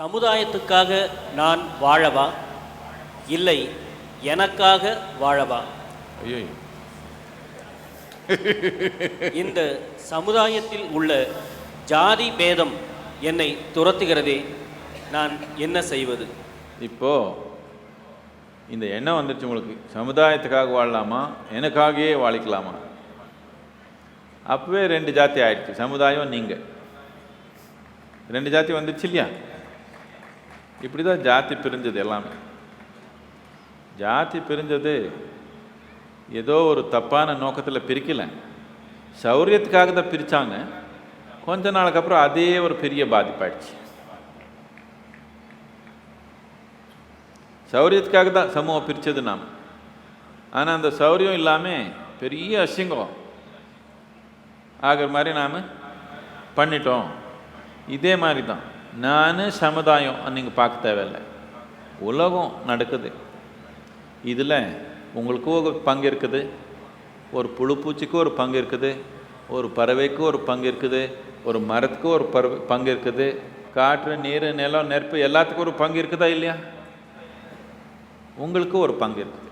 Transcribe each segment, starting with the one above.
சமுதாயத்துக்காக நான் வாழவா? இல்லை எனக்காக வாழவா? ஐயோ இந்த சமுதாயத்தில் உள்ள ஜாதி பேதம் என்னை துரத்துகிறதே நான் என்ன செய்வது? இப்போ இந்த எண்ணம் வந்துருச்சு உங்களுக்கு. சமுதாயத்துக்காக வாழலாமா? எனக்காகவே வாழிக்கலாமா? அப்பவே ரெண்டு ஜாதி ஆயிடுச்சு. சமுதாயம் நீங்கள் ரெண்டு ஜாதி வந்துருச்சு இல்லையா? இப்படி தான் ஜாதி பிரிஞ்சது எல்லாமே. ஜாதி பிரிஞ்சது ஏதோ ஒரு தப்பான நோக்கத்தில் பிரிக்கல. சௌரியத்துக்காக தான் பிரித்தாங்க கொஞ்ச நாளுக்கு அப்புறம் அதே ஒரு பெரிய பாதிப்பாயிடுச்சு. சௌரியத்துக்காக தான் சமூகம் பிரித்தது நாம். ஆனால் அந்த சௌரியம் இல்லாமல் பெரிய அசிங்கம். ஆகிற மாதிரி நாம் பண்ணிட்டோம். இதே மாதிரி தான் நான் சமுதாயம் நீங்கள் பார்க்க தேவையில்லை. உலகம் நடக்குது. இதில் உங்களுக்கும் ஒரு பங்கு இருக்குது. ஒரு புழு பூச்சிக்கு ஒரு பங்கு இருக்குது. ஒரு பறவைக்கு ஒரு பங்கு இருக்குது. ஒரு மரத்துக்கு ஒரு பறவை பங்கு இருக்குது. காற்று நீர் நிலம் நெருப்பு எல்லாத்துக்கும் ஒரு பங்கு இருக்குதா இல்லையா? உங்களுக்கு ஒரு பங்கு இருக்குது.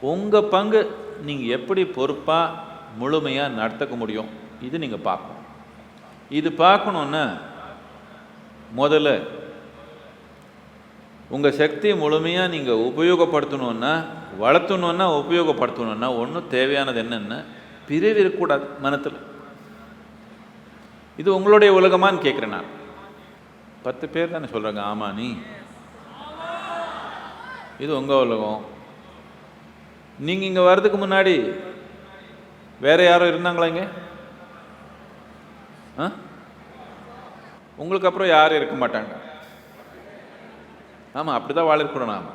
உங்கள் பங்கு நீங்கள் எப்படி பொறுப்பாக முழுமையாக நடத்தக்க முடியும்? இது நீங்கள் பார்க்கணும். இது பார்க்கணுன்னா முதல்ல உங்கள் சக்தி முழுமையாக நீங்கள் உபயோகப்படுத்தணுன்னா வளர்த்தணுன்னா உபயோகப்படுத்தணுன்னா ஒன்றும் தேவையானது என்னென்ன பிரிவு இருக்கக்கூடாது மனத்தில். இது உங்களுடைய உலகமான்னு கேட்குறேன் நான். பத்து பேர் தானே சொல்கிறாங்க ஆமா நீ. இது உங்கள் உலகம். நீங்கள் இங்கே வர்றதுக்கு முன்னாடி வேறு யாரும் இருந்தாங்களா இங்கே? ஆ? உங்களுக்கு அப்புறம் யாரும் இருக்க மாட்டாங்க. ஆமாம் அப்படி தான் வாழிருக்கிறோம் நாம்.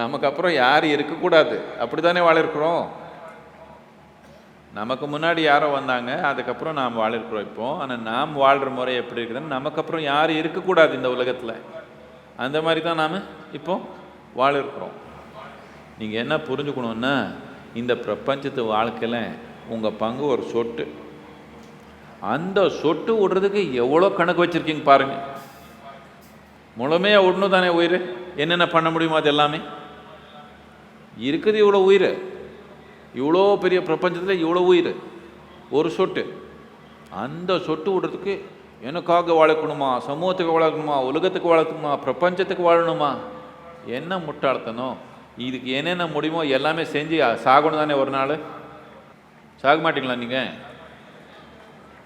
நமக்கு அப்புறம் யாரும் இருக்கக்கூடாது? அப்படி தானே வாழிருக்கிறோம்? நமக்கு முன்னாடி யாரோ வந்தாங்க அதுக்கப்புறம் நாம் வாழிருக்கிறோம் இப்போ. ஆனால் நாம் வாழ்கிற முறை எப்படி இருக்குதுன்னு நமக்கு அப்புறம் யாரும் இருக்கக்கூடாது இந்த உலகத்தில். அந்த மாதிரி தான் நாம் இப்போ வாழிருக்கிறோம். நீங்கள் என்ன புரிஞ்சுக்கணுன்னா இந்த பிரபஞ்சத்து வாழ்க்கையில் உங்கள் பங்கு ஒரு சொட்டு. அந்த சொட்டு விடுறதுக்கு எவ்வளோ கணக்கு வச்சுருக்கீங்க பாருங்கள் முழுமையாக விடணும் தானே உயிர்? என்னென்ன பண்ண முடியுமோ அது எல்லாமே இருக்குது இவ்வளோ உயிர். இவ்வளோ பெரிய பிரபஞ்சத்தில் இவ்வளோ உயிர். ஒரு சொட்டு. அந்த சொட்டு விடுறதுக்கு எனக்காக வாழக்கணுமா? சமூகத்துக்கு வாழக்கணுமா? உலகத்துக்கு வாழக்கணுமா? பிரபஞ்சத்துக்கு வாழணுமா? என்ன முட்டாள்தனம். இதுக்கு என்னென்ன முடியுமோ எல்லாமே செஞ்சு சாகணும் தானே ஒரு நாள்? சாக மாட்டிங்களா நீங்கள்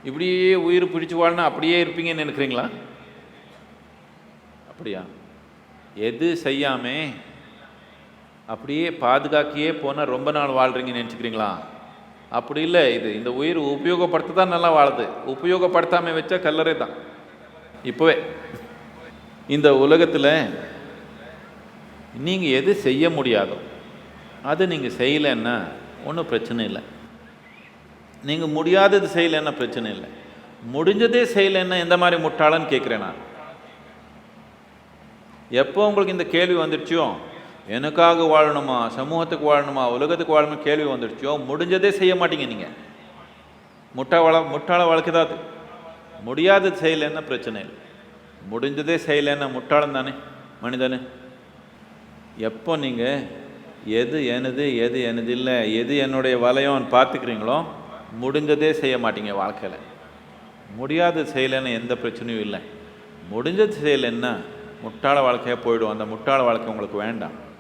இப்படியே உயிர் பிடிச்சி வாழ்னா அப்படியே இருப்பீங்கன்னு நினைக்கிறீங்களா? அப்படியா? எது செய்யாமே அப்படியே பாதுகாக்கியே போனால் ரொம்ப நாள் வாழ்கிறீங்கன்னு நினச்சிக்கிறீங்களா? அப்படி இல்லை இது இந்த உயிர் உபயோகப்படுத்த தான் நல்லா வாழுது. உபயோகப்படுத்தாமல் வச்சா கல்லறை தான். இப்போவே. இந்த உலகத்தில் நீங்கள் எது செய்ய முடியாதோ அது நீங்கள் செய்யலைன்னா ஒன்றும் பிரச்சனை இல்லை. நீங்கள் முடியாதது செய்யலைன்னா பிரச்சனை இல்லை. முடிஞ்சதே செய்யலைன்னா எந்த மாதிரி முட்டாளன்னு கேட்குறேன் நான். எப்போ உங்களுக்கு இந்த கேள்வி வந்துடுச்சோ எனக்காக வாழணுமா சமூகத்துக்கு வாழணுமா உலகத்துக்கு வாழணுமா கேள்வி வந்துடுச்சோ முடிஞ்சதே செய்ய மாட்டீங்க நீங்கள் முட்டா வள முட்டாள வாழ்க்கை அது. முடியாதது செய்யலைன்னா பிரச்சனை இல்லை. முடிஞ்சதே செய்யலைன்னா முட்டாளம் தானே மனிதனு. எப்போ நீங்கள் எது எனது எது எனது இல்லை எது என்னுடைய வலையம்னு பார்த்துக்கிறீங்களோ முடிஞ்சதே செய்ய மாட்டீங்க வாழ்க்கையில். முடியாத செய்யலைன்னு எந்த பிரச்சனையும் இல்லை. முடிஞ்சது செய்யலைன்னா முட்டாள வாழ்க்கையாக போயிடும் அந்த முட்டாள வாழ்க்கை உங்களுக்கு வேண்டாம்.